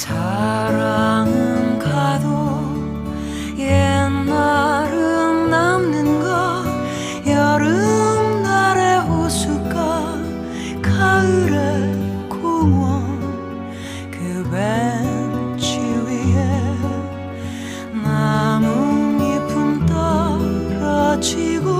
사랑은 가도 옛날은 남는 것 여름날의 호숫가 가을의 공원 그 벤치 위에 나뭇잎은 떨어지고